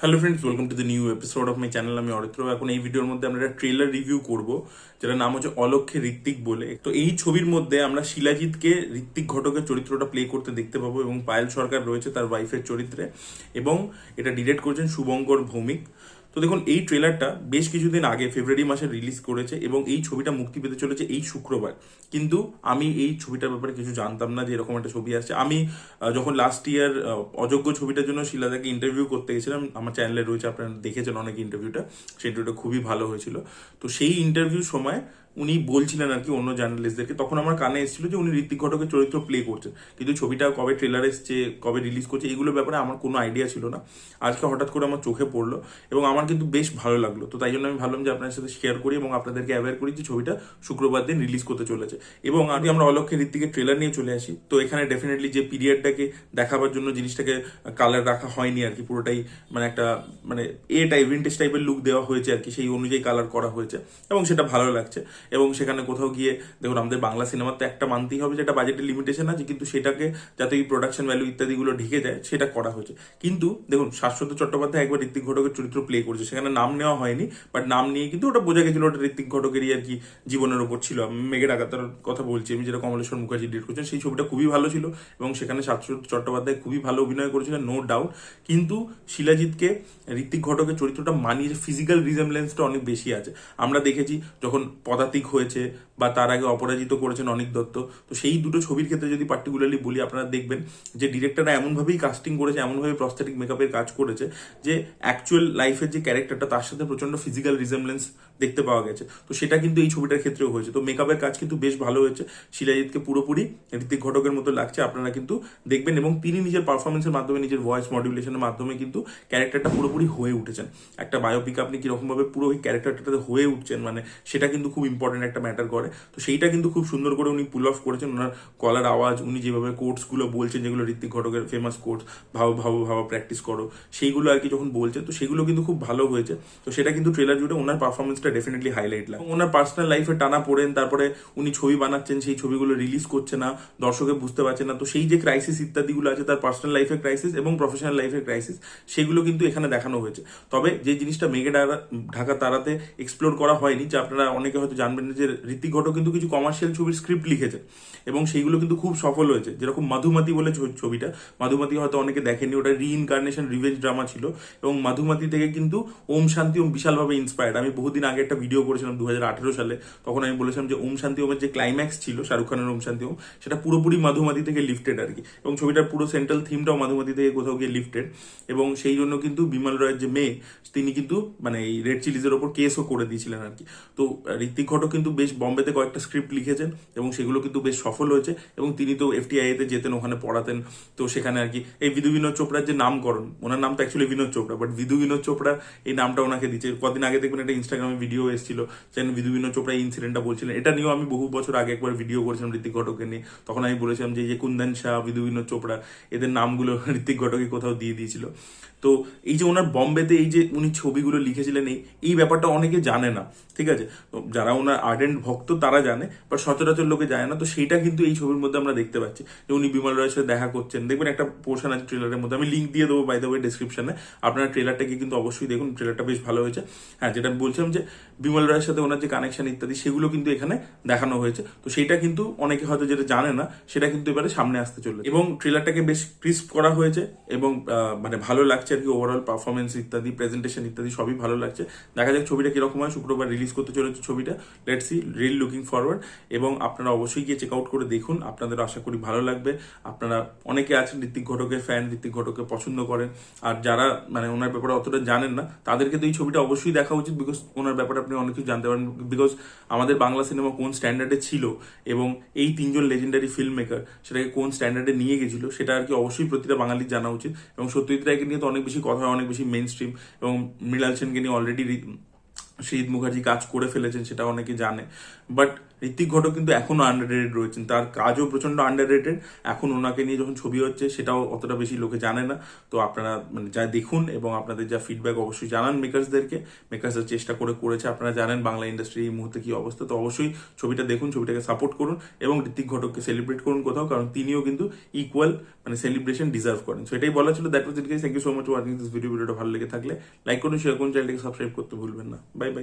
Hello friends welcome to the new episode of my channel আমি অরিত্র। এখন এই ভিডিওর মধ্যে আমরা একটা ট্রেলার রিভিউ করব যেটা নাম হচ্ছে অলক্ষে ঋত্বিক বলে। তো এই ছবির মধ্যে আমরা শিলাজিৎকে ঋত্বিক ঘটকের চরিত্রটা প্লে করতে দেখতে পাবো এবং পায়েল সরকার রয়েছে তার ওয়াইফের চরিত্রে এবং এটা ডিরেক্ট করেছেন শুভঙ্কর ভৌমিক। তো দেখুন, এই ট্রেলারটা বেশ কিছুদিন আগে ফেব্রুয়ারি মাসে রিলিজ করেছে এবং এই ছবিটা মুক্তি পেতে চলেছে এই শুক্রবার। কিন্তু আমি এই ছবিটার ব্যাপারে কিছু জানতাম না যে এরকম একটা ছবি আসছে। আমি যখন লাস্ট ইয়ার অযোগ্য ছবিটার জন্য শিলাদাকে ইন্টারভিউ করতে গেছিলাম, আমার চ্যানেলে রয়েছে, আপনারা দেখেছেন অনেক ইন্টারভিউটা সেই ইন্টারভিউটা খুবই ভালো হয়েছিল। তো সেই ইন্টারভিউর সময় উনি বলছিলেন আর কি অন্য জার্নালিস্টদেরকে, তখন আমার কানে এসেছিল যে উনি ঋত্বিক ঘটকের চরিত্র প্লে করছেন। কিন্তু ছবিটা কবে ট্রেলার এসছে, কবে রিলিজ করছে এইগুলোর ব্যাপারে আমার কোনো আইডিয়া ছিল না। আজকে হঠাৎ করে আমার চোখে পড়ল এবং আমার কিন্তু বেশ ভালো লাগল। তো তাই জন্য আমি ভাবলাম যে আপনার সাথে শেয়ার করি এবং আপনাদেরকে অ্যাওয়ার করি যে ছবিটা শুক্রবার দিন রিলিজ করতে চলেছে। এবং আগে আমরা অলক্ষে ঋত্বিকের ট্রেলার নিয়ে চলে আসি। তো এখানে ডেফিনেটলি যে পিরিয়ডটাকে দেখাবার জন্য জিনিসটাকে কালার রাখা হয়নি আর কি, পুরোটাই মানে একটা মানে এ টাইপ ভিন্টেজ টাইপের লুক দেওয়া হয়েছে আর কি, সেই অনুযায়ী কালার করা হয়েছে এবং সেটা ভালো লাগছে। এবং সেখানে কোথাও গিয়ে, দেখুন, আমাদের বাংলা সিনেমার তো একটা মানতেই হবে যেটা বাজেটের লিমিটেশন আছে, কিন্তু সেটাকে যাতে এই প্রোডাকশন ভ্যালু ইত্যাদিগুলো ঢেকে যায়, সেটা করা হয়েছে। কিন্তু, দেখুন, শাশ্বত চট্টোপাধ্যায় একবার ঋত্বিক ঘটকের চরিত্র প্লে করছে, সেখানে নাম নেওয়া হয়নি বাট নাম নিয়ে কিন্তু ওটা বোঝা গেছিল ওটা ঋত্বিক ঘটকেরই আর কি জীবনের ওপর ছিল। মেঘের আগাতার কথা বলছি, আমি যেটা কমলেশ্বর মুখার্জি ডিরেক্ট করছেন, সেই ছবিটা খুবই ভালো ছিল, এবং সেখানে শাশ্বত চট্টোপাধ্যায় খুবই ভালো অভিনয় করেছিলেন নো ডাউট কিন্তু শিলাজিৎকে ঋত্বিক ঘটকের চরিত্রটা মানিয়ে ফিজিক্যাল রিজেমলেন্সটা অনেক বেশি আছে। আমরা দেখেছি, যখন পদাতিক হয়েছে বা তার আগে অপরাজিত করেছেন অনিক দত্ত। তো সেই দুটো ছবির ক্ষেত্রে যদি পার্টিকুলারলি বলি, আপনারা দেখবেন যে ডিরেক্টররা এমনভাবেই কাস্টিং করেছে, এমনভাবে প্রস্থেটিক মেকআপের কাজ করেছে যে অ্যাকচুয়াল লাইফের যে ক্যারেক্টারটা তার সাথে প্রচণ্ড ফিজিক্যাল রিজেমলেন্স দেখতে পাওয়া গেছে। তো সেটা কিন্তু এই ছবিটার ক্ষেত্রেও হয়েছে। তো মেকআপের কাজ কিন্তু বেশ ভালো হয়েছে। শিলাজিৎকে পুরোপুরি ঋতিক ঘটকের মতো লাগছে, আপনারা কিন্তু দেখবেন। এবং তিনি নিজের পারফরমেন্সের মাধ্যমে, নিজের ভয়েস মডিউলেশনের মাধ্যমে কিন্তু ক্যারেক্টারটা পুরোপুরি হয়ে উঠেছেন। একটা বায়োপিক আপনি কিরকমভাবে পুরো ওই ক্যারেক্টারটাতে হয়ে উঠছেন মানে সেটা কিন্তু খুব ইম্পর্টেন্ট একটা ম্যাটার করে। তো সেইটা কিন্তু খুব সুন্দর করে উনি পুল অফ করেছেন। ওনার কলার আওয়াজ, উনি যেভাবে কোর্সগুলো বলছেন, যেগুলো ঋত্বিক ঘটকের ফেমাস কোর্স ভাবো ভাবো, ভাবা প্র্যাকটিস করো, সেইগুলো আর কি যখন বলছেন, তো সেগুলো কিন্তু খুব ভালো হয়েছে। তো সেটা কিন্তু ট্রেলার জুড়ে ওনার পারফরমেন্সটা ডেফিনেটলি হাইলাইট লাগে ওনার পার্সোনাল লাইফে টানা পড়েন, তারপরে উনি ছবি বানাচ্ছেন, সেই ছবিগুলো রিলিজ করছে না, দর্শকে বুঝতে পারছে না। তো সেই যে ক্রাইসিস ইত্যাদিগুলো আছে, তার পার্সোনাল লাইফের ক্রাইসিস এবং প্রফেশনাল লাইফের ক্রাইসিস সেগুলো কিন্তু এখানে দেখানো হয়েছে। তবে যে জিনিসটা মেঘে ঢাকা তারাতে এক্সপ্লোর করা হয়নি, যে আপনারা অনেকে হয়তো জানবেন যে ঋতিক ঘটক কিন্তু কিছু কমার্শিয়াল ছবির স্ক্রিপ্ট লিখেছে এবং সেইগুলো কিন্তু খুব সফল হয়েছে। যেরকম মাধুমাতি বলে ছবিটা। মাধুমাতি হয়তো অনেকে দেখেনি ওটা রিইনকার্নেশন রিভেঞ্জ ড্রামা ছিল। এবং মাধুমাতি থেকে কিন্তু ওম শান্তি ওম বিশালভাবে ইন্সপায়ার্ড আমি বহুদিন আগে একটা ভিডিও করেছিলাম দু সালে। তখন আমি বলেছিলাম যে ওম শান্তি ওমের যে ক্লাইম্যাক্স ছিল, শাহরুখ খানের ওম শান্তি ওম, সেটা পুরোপুরি মাধুমাতি থেকে লিফটেড আর কি এবং ছবিটার পুরো সেন্ট্রাল থিমটাও মাধুমাতি থেকে কোথাও গিয়ে লিফটেড এবং সেই জন্য কিন্তু বিমল রয়ের যে মেয়ে, তিনি কিন্তু মানে এই রেড চিলিজের ওপর কেসও করে দিয়েছিলেন আর কি তো ঋত্বিক ঘটক কিন্তু বেশ বম্বেতে কয়েকটা স্ক্রিপ্ট লিখেছেন এবং সেগুলো কিন্তু বেশ সফল হয়েছে এবং তিনি তো এফটিআই তে যেতেন, ওখানে পড়াতেন। তো সেখানে আর কি, এই বিধু বিনোদ চোপড়ার যে নামকরণ, ওনার নাম তো অ্যাকচুয়ালি বিনোদ চোপড়া বাট বিধু বিনোদ চোপড়া এই নামটা ওনাকে দিচ্ছে কদিন আগে দেখবেন একটা ইনস্টাগ্রামে ভিডিও এসেছিল যেন বিধু বিনোদ চোপড়া এই ইনসিডেন্টটা বলছিলেন। এটা নিয়েও আমি বহু বছর আগে একবার ভিডিও করেছিলাম ঋতিক ঘটককে নিয়ে। তখন আমি বলেছিলাম যে যে কুন্দন শাহ বিধু বিনোদ চোপড়া, এদের নামগুলো ঋতিক ঘটকে কোথাও দিয়ে দিয়েছিল। তো এই যে ওনার বম্বেতে এই যে উনি ছবিগুলো লিখেছিলেন, এই ব্যাপারটা অনেকে জানে না, ঠিক আছে? যারা ওনার আর্ডেন্ট ভক্ত তারা জানে বাট সচরাচর লোকে জানে না। তো সেইটা কিন্তু এই ছবির মধ্যে আমরা দেখতে পাচ্ছি যে উনি বিমল রায়ের সাথে দেখা করছেন। দেখবেন একটা পোর্শন আছে ট্রেলারের মধ্যে। আমি লিঙ্ক দিয়ে দেবো বাই দ্য ওয়ে ডিসক্রিপশনে আপনারা ট্রেলারটাকে কিন্তু অবশ্যই দেখুন। ট্রেলারটা বেশ ভালো হয়েছে। হ্যাঁ যেটা বলছিলাম যে বিমল রায়ের সাথে ওনার যে কানেকশন ইত্যাদি, সেগুলো কিন্তু এখানে দেখানো হয়েছে। তো সেইটা কিন্তু অনেকে হয়তো যেটা জানে না, সেটা কিন্তু এবারে সামনে আসতে চলে এবং ট্রেলারটাকে বেশ ক্রিস্প করা হয়েছে এবং মানে ভালো লাগছে আর কি ওভারঅল পারফরমেন্স ইত্যাদি প্রেজেন্টেশন ইত্যাদি সবই ভালো লাগছে। দেখা যাক ছবিটা কীরকম হয়। শুক্রবার রিলিজ করতে চলেছে ছবিটা। Let's see real looking forward এবং আপনারা অবশ্যই গিয়ে চেক আউট করে দেখুন। আপনাদের আশা করি ভালো লাগবে। আপনারা অনেকে আছেন ঋত্বিক ঘটকের ফ্যান ঋত্বিক ঘটককে পছন্দ করেন। আর যারা মানে ওনার ব্যাপারে অতটা জানেন না, তাদেরকে তো এই ছবিটা অবশ্যই দেখা উচিত বিকজ ওনার ব্যাপারে আপনি অনেক কিছু জানতে পারেন। বিকজ আমাদের বাংলা সিনেমা কোন স্ট্যান্ডার্ডে ছিল এবং এই তিনজন লেজেন্ডারি ফিল্ম মেকার সেটাকে কোন স্ট্যান্ডার্ডে নিয়ে গেছিল, সেটা আর কি অবশ্যই প্রতিটা বাঙালির জানা উচিত। এবং সত্যজিৎ রায়কে নিয়ে তো অনেক বেশি কথা হয়, অনেক বেশি মেন স্ট্রিম এবং মৃণাল সেনকে নিয়ে অলরেডি শহীদ মুখার্জি কাজ করে ফেলেছেন সেটা অনেকে জানে। বাট ঋত্বিক ঘটক কিন্তু এখনও আন্ডার রয়েছেন। তার কাজও প্রচণ্ড আন্ডার রেটেড এখন ওনাকে নিয়ে যখন ছবি হচ্ছে, সেটাও অতটা বেশি লোকে জানে না। তো আপনারা মানে যা দেখুন এবং আপনাদের যা ফিডব্যাক অবশ্যই জানান মেকার্সদেরকে মেকার্সরা চেষ্টা করে করেছে, আপনারা জানেন বাংলা ইন্ডাস্ট্রি এই মুহূর্তে কি অবস্থা। তো অবশ্যই ছবিটা দেখুন, ছবিটাকে সাপোর্ট করুন এবং ঋত্বিক ঘটককে সেলিব্রেট করুন কোথাও, কারণ তিনিও কিন্তু ইকুয়াল মানে সেলিব্রেশন ডিজার্ভ করেন। সো এটাই বলা ছিল that was it guys thank you so much watching this video ভিডিওটা ভালো লেগে থাকলে লাইক করুন শেয়ার করুন চ্যানেলটিকে সাবস্ক্রাইব করতে ভুলবেন না।